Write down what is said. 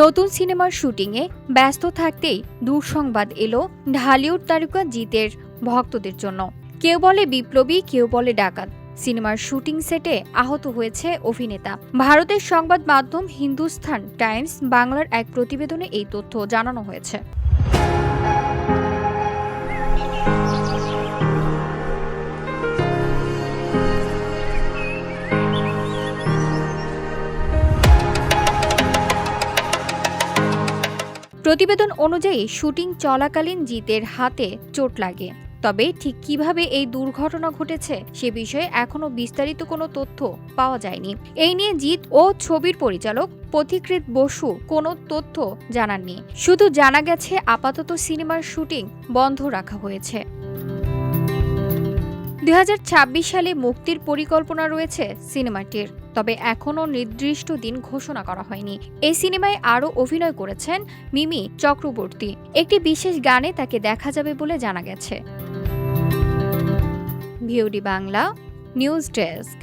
নতুন সিনেমার শুটিংয়ে ব্যস্ত থাকতেই দুঃসংবাদ এলো ঢালিউড তারকা জিতের ভক্তদের জন্য। কেউ বলে বিপ্লবী, কেউ বলে ডাকাত। সিনেমার শুটিং সেটে আহত হয়েছে অভিনেতা। ভারতের সংবাদ মাধ্যম হিন্দুস্থান টাইমস বাংলার এক প্রতিবেদনে এই তথ্য জানানো হয়েছে। প্রতিবেদন অনুযায়ী শুটিং চলাকালীন জিতের হাতে চোট লাগে। তবে ঠিক কীভাবে এই দুর্ঘটনা ঘটেছে সে বিষয়ে এখনও বিস্তারিত কোনো তথ্য পাওয়া যায়নি। এই নিয়ে জিত ও ছবির পরিচালক পথিকৃত বসু কোনো তথ্য জানাননি। শুধু জানা গেছে আপাতত সিনেমার শুটিং বন্ধ রাখা হয়েছে। দুই হাজার ছাব্বিশ সালে মুক্তির পরিকল্পনা রয়েছে সিনেমাটির, তবে এখনও নির্দিষ্ট দিন ঘোষণা করা হয়নি। এই সিনেমায় আরও অভিনয় করেছেন মিমি চক্রবর্তী। একটি বিশেষ গানে তাকে দেখা যাবে বলে জানা গেছে। VOD Bangla, news desk.